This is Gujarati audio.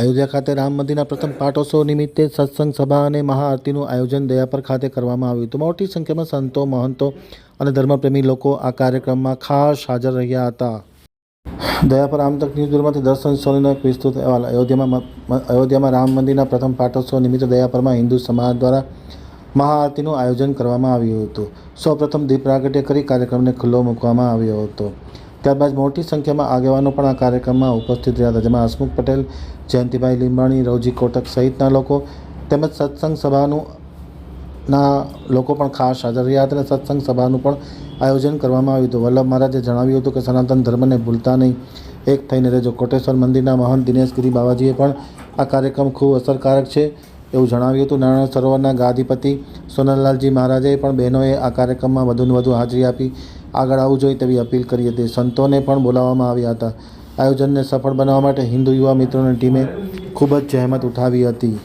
અયોધ્યા ખાતે રામ મંદિરના પ્રથમ પાટોત્સવ નિમિત્તે સત્સંગ સભા અને મહાઆરતીનું આયોજન દયાપર ખાતે કરવામાં આવ્યું હતું. મોટી સંખ્યામાં સંતો, મહંતો અને ધર્મપ્રેમી લોકો આ કાર્યક્રમમાં ખાસ હાજર રહ્યા હતા. દયાપર આમતક ન્યૂઝ બ્યુરોમાંથી દર્શન સોનીનો એક વિસ્તૃત અહેવાલ. અયોધ્યામાં અયોધ્યામાં રામ મંદિરના પ્રથમ પાટોત્સવ નિમિત્તે દયાપરમાં હિન્દુ સમાજ દ્વારા મહાઆરતીનું આયોજન કરવામાં આવ્યું હતું. સૌપ્રથમ દીપ પ્રાગટ્ય કરી કાર્યક્રમને ખુલ્લો મૂકવામાં આવ્યો હતો. ત્યારબાદ મોટી સંખ્યામાં આગેવાનો પણ આ કાર્યક્રમમાં ઉપસ્થિત રહ્યા હતા, જેમાં હસમુખ પટેલ, જયંતિભાઈ લીંબાણી, રવજી કોટક સહિતના લોકો તેમજ સત્સંગ સભાનું ના લોકો પણ ખાસ હાજર રહ્યા હતા અને સત્સંગ સભાનું પણ આયોજન કરવામાં આવ્યું હતું. વલ્લભ મહારાજે જણાવ્યું હતું કે, સનાતન ધર્મને ભૂલતા નહીં, એક થઈને રહેજો. કોટેશ્વર મંદિરના મહંત દિનેશગીરી બાવાજીએ પણ આ કાર્યક્રમ ખૂબ અસરકારક છે. એવું જણાવ્યું હતું. નારાયણ સરોવરના ગાદીપતિ સોનલલાલજી મહારાજે પણ બહેનોએ આ કાર્યક્રમમાં વધુને વધુ હાજરી આપી. આગળ આવવું જોઈએ તેવી અપીલ કરી હતી. સંતોને પણ બોલાવવામાં આવ્યા હતા. આયોજનને સફળ બનાવવા માટે હિન્દુ યુવા મિત્રોની ટીમે ખૂબ જ જહેમત ઉઠાવી હતી.